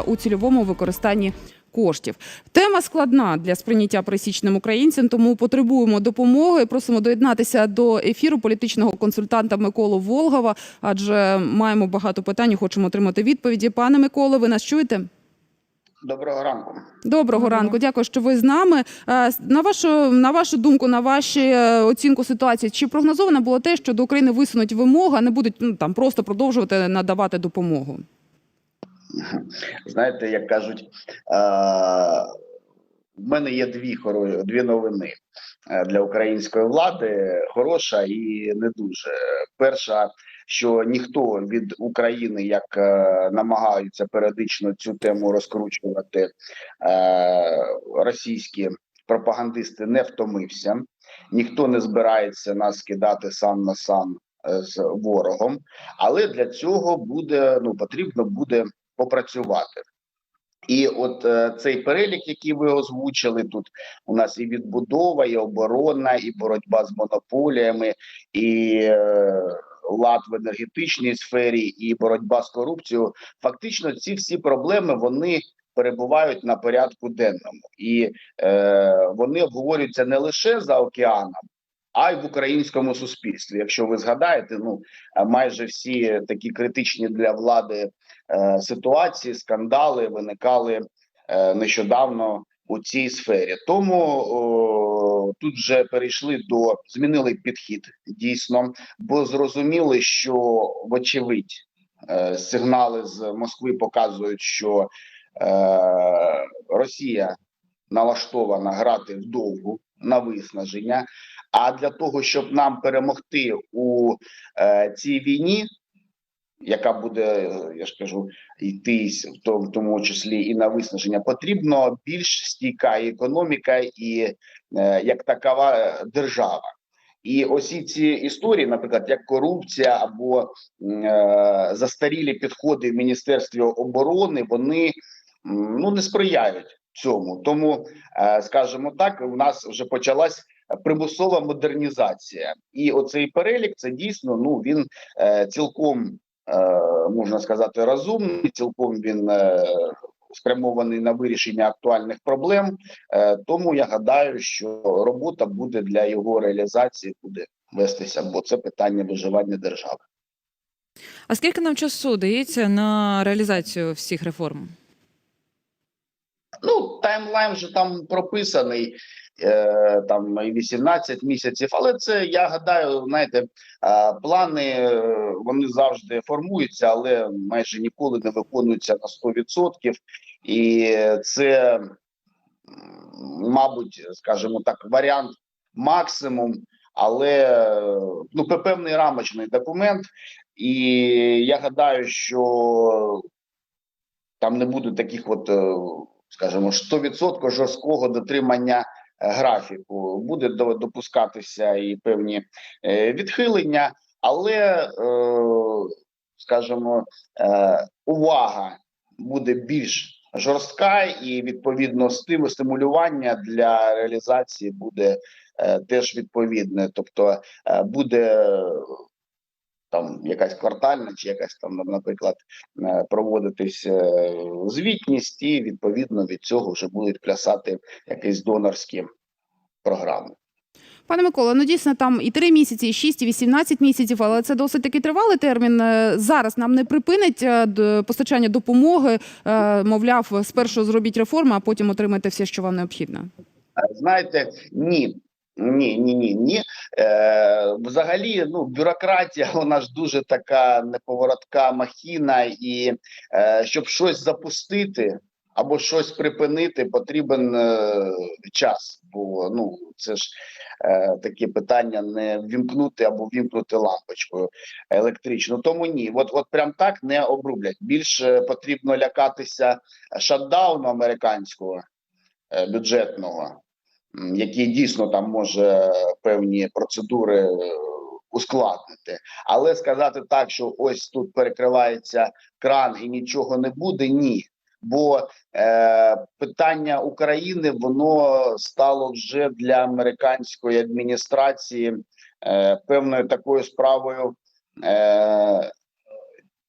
у цільовому використанні коштів. Тема складна для сприйняття пересічним українцям, тому потребуємо допомоги. Просимо доєднатися до ефіру політичного консультанта Миколу Волгова, адже маємо багато питань, і хочемо отримати відповіді. Пане Миколо, ви нас чуєте? Доброго ранку. Доброго ранку, дякую, що ви з нами. Е, На вашу на вашу думку, на вашу оцінку ситуації, чи прогнозовано було те, що до України висунуть вимоги, а не будуть ну там просто продовжувати надавати допомогу? Знаєте, як кажуть, е, в мене є дві дві новини е, для української влади: хороша і не дуже. Перша, що ніхто від України, як е, намагаються періодично цю тему розкручувати російські пропагандисти, не втомився. Ніхто не збирається нас кидати сам на сам з ворогом, але для цього буде ну потрібно буде попрацювати. І от е, цей перелік, який ви озвучили, тут у нас і відбудова, і оборона, і боротьба з монополіями, і е, лад в енергетичній сфері, і боротьба з корупцією. Фактично, ці всі проблеми вони перебувають на порядку денному, і е, вони обговорюються не лише за океаном. А й в українському суспільстві, якщо ви згадаєте, ну майже всі такі критичні для влади е, ситуації, скандали виникали е, нещодавно у цій сфері. Тому о, тут вже перейшли до змінили підхід дійсно, бо зрозуміли, що вочевидь е, сигнали з Москви показують, що е, Росія налаштована грати вдовгу на виснаження. А для того, щоб нам перемогти у е, цій війні, яка буде, я ж кажу, йти в тому, в тому числі і на виснаження, потрібно більш стійка економіка і е, як такова держава. І ось ці історії, наприклад, як корупція або е, застарілі підходи в міністерстві оборони, вони ну не сприяють цьому. Тому, е, скажімо так, у нас вже почалась примусова модернізація, і оцей перелік це дійсно ну він е, цілком е, можна сказати розумний, цілком він спрямований на вирішення актуальних проблем. Тому я гадаю, що робота буде для його реалізації буде вестися, бо це питання виживання держави. А скільки нам часу дається на реалізацію всіх реформ? Ну, таймлайн вже там прописаний. е, Там 18 місяців, але це я гадаю, знаєте, е, плани е, вони завжди формуються, але майже ніколи не виконуються на 100%. І це, мабуть, скажімо так, варіант максимум, але ну певний рамочний документ. І я гадаю, що там не буде таких, от, е, скажімо, 100% жорсткого дотримання е, графіку. Буде допускатися і певні е, відхилення, але, е, скажімо, увага буде більш жорстка, і відповідно стиму стимулювання для реалізації буде теж відповідне. Тобто буде там якась квартальна чи якась там, наприклад, е, проводитись е, звітність, і відповідно від цього вже будуть плясати якісь донорські програми. Пане Микола, ну дійсно там і 3 місяці, і 6, і 18 місяців, але це досить таки тривалий термін. Е, Зараз нам не припинить постачання допомоги. Мовляв, спершу зробіть реформи, а потім отримайте все, що вам необхідно. Знаєте, ні. Ні, ні, ні, ні. Е, взагалі, ну, бюрократія, вона ж дуже така неповоротка махіна, і е, щоб щось запустити або щось припинити, потрібен е, час. Бо ну це ж е, таке питання не вімкнути або вімкнути лампочкою електричну. Тому ні, от, от прям так не обрублять. Більше потрібно лякатися шатдауну американського е, бюджетного який дійсно там може певні процедури е, ускладнити, але сказати так, що ось тут перекривається кран і нічого не буде, ні. Бо е, питання України воно стало вже для американської адміністрації е, певною такою справою е,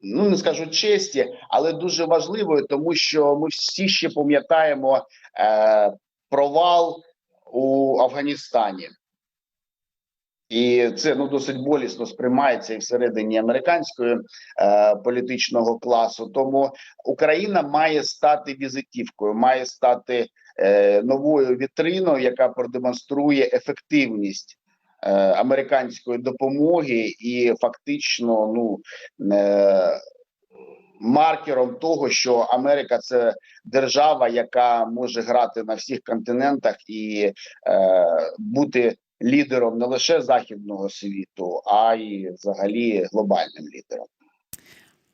ну не скажу честі, але дуже важливою, тому що ми всі ще пам'ятаємо е, провал у Афганістані. І це ну досить болісно сприймається і всередині американської е, політичного класу. Тому Україна має стати візитівкою, має стати е, новою вітриною, яка продемонструє ефективність е, американської допомоги, і фактично, ну е, маркером того, що Америка це держава, яка може грати на всіх континентах і е, бути лідером не лише західного світу, а й взагалі глобальним лідером.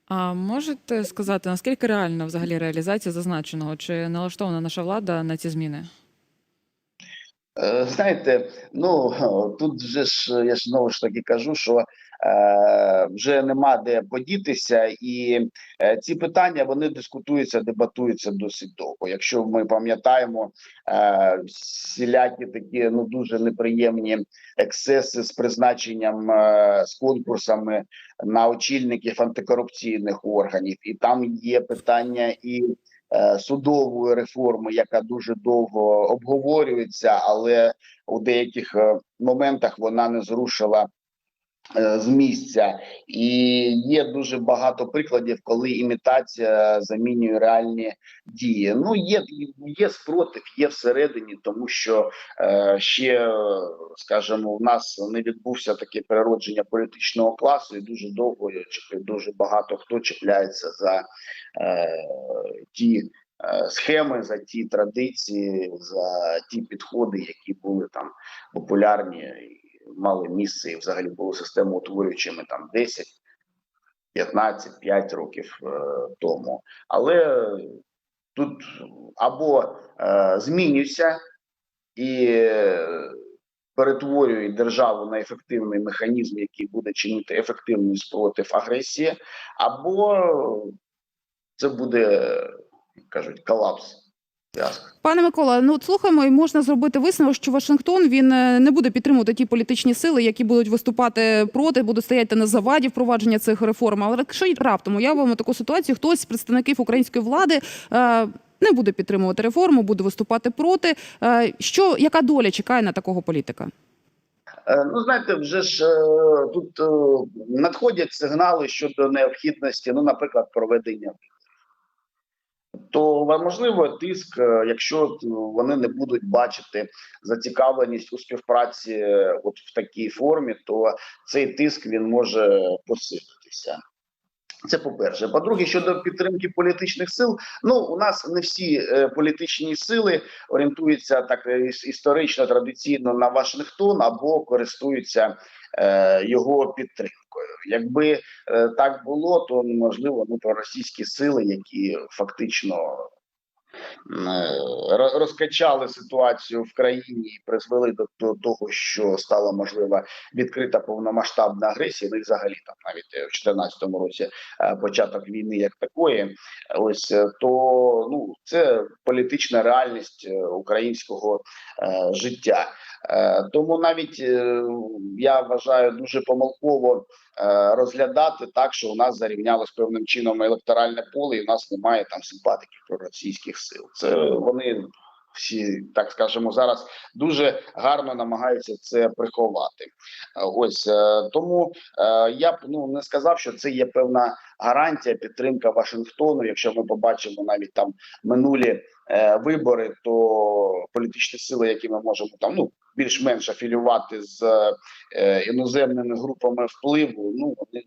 А можете сказати, наскільки реальна взагалі реалізація зазначеного? Чи налаштована наша влада на ці зміни? Е, Знаєте, ну тут вже ж я ж знову ж таки кажу, що е, вже нема де подітися, і е, ці питання вони дискутуються, дебатуються досить довго. Якщо ми пам'ятаємо е, всілякі такі ну дуже неприємні ексцеси з призначенням е, з конкурсами на очільників антикорупційних органів, і там є питання і судової реформи, яка дуже довго обговорюється, але у деяких е, моментах вона не зрушила е, з місця, і є дуже багато прикладів, коли імітація замінює реальні дії. Ну є є спротив, є всередині, тому що е, ще е, скажімо, у нас не відбувся таке переродження політичного класу, і дуже довго дуже багато хто чіпляється за е, ті е, схеми, за ті традиції, за ті підходи, які були там популярні мали місце, і взагалі були системоутворюючими там 10, 15, 5 років е, тому. Але тут або е, змінюйся і е, перетворює державу на ефективний механізм, який буде чинити ефективний спротив агресії, або це буде, кажуть, колапс. Пане Микола, ну от слухаємо, і можна зробити висновок, що Вашингтон він е, не буде підтримувати ті політичні сили, які будуть виступати проти, будуть стояти на заваді впровадження цих реформ. Але якщо раптом уявимо таку ситуацію, хтось з представників української влади. Е, не буде підтримувати реформу, буде виступати проти. Е, Що яка доля чекає на такого політика? Е, Ну, знаєте, вже ж е, тут надходять сигнали щодо необхідності, ну, наприклад, проведення. То можливо тиск, е, якщо ну, вони не будуть бачити зацікавленість у співпраці е, от в такій формі, то цей тиск він може посилитися. Це по-перше. По-друге, щодо підтримки політичних сил, ну у нас не всі е, політичні сили орієнтуються так е, іс- історично традиційно на Вашингтон або користуються е, його підтримкою. Якби е, так було, то можливо ну проросійські сили, які фактично розкачали ситуацію в країні і призвели до, того, що стала можлива відкрита повномасштабна агресія. Ну і взагалі там навіть е, в 2014 році е, початок війни як такої. Ось е, то ну це політична реальність е, українського е, життя. Е, тому навіть е, я вважаю дуже помилково е, розглядати так, що у нас зарівнялось певним чином електоральне поле, і в нас немає там симпатиків проросійських сил. Це вони всі, так скажемо, зараз дуже гарно намагаються це приховати. Ось тому я б ну не сказав, що це є певна гарантія підтримка Вашингтону. Якщо ми побачимо навіть там минулі вибори, то політичні сили, які ми можемо там ну більш-менш афілювати з е, іноземними групами впливу, ну вони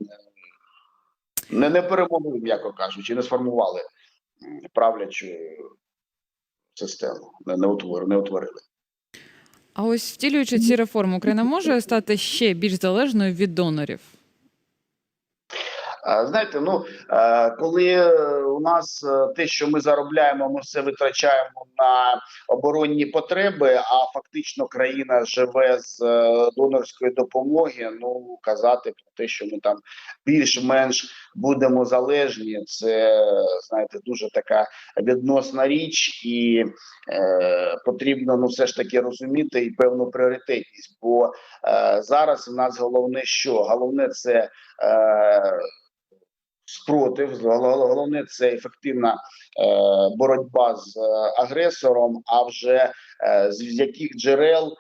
не, не, перемогли, м'яко кажучи, не сформували правлячу систему, не, не, утвор, не утворили. А ось втілюючи ці реформи, Україна може стати ще більш залежною від донорів. Знаєте, ну е, коли е, у нас е, те, що ми заробляємо, ми все витрачаємо на оборонні потреби, а фактично країна живе з донорської допомоги. Ну казати про те, що ми там більш-менш будемо залежні, це знаєте, дуже така відносна річ, і е, потрібно ну все ж таки розуміти і певну пріоритетність. Бо е, зараз у нас головне, що головне це. Е, спротив. Гол- Головне це ефективна е, боротьба з е, агресором. А вже е, з яких джерел,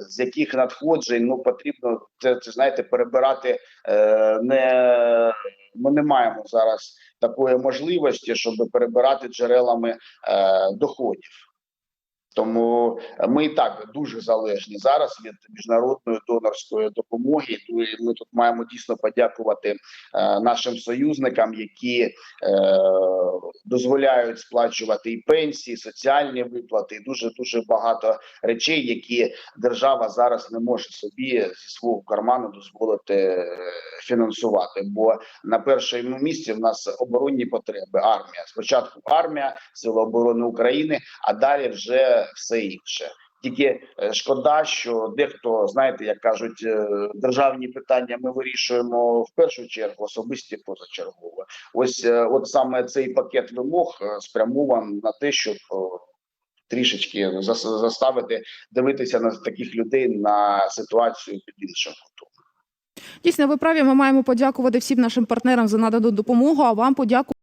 з яких надходжень ну потрібно це, це знаєте, перебирати е, не ми не маємо зараз такої можливості, щоб перебирати джерелами е, доходів. Тому ми і так дуже залежні зараз від міжнародної донорської допомоги. І Ми тут маємо дійсно подякувати е, нашим союзникам, які е, дозволяють сплачувати і пенсії, і соціальні виплати, і дуже дуже багато речей, які держава зараз не може собі зі свого карману дозволити е, фінансувати. Бо на першому місці в нас оборонні потреби. Армія спочатку армія, сили оборони України, а далі вже все інше. Тільки е, шкода, що дехто знаєте, як кажуть, е, державні питання ми вирішуємо в першу чергу, особисті позачергово. Ось е, от саме цей пакет вимог спрямований на те, щоб трішечки заставити дивитися на таких людей на ситуацію під іншим кутом. Дійсно, ви праві. Ми маємо подякувати всім нашим партнерам за надану допомогу. А вам подякувати.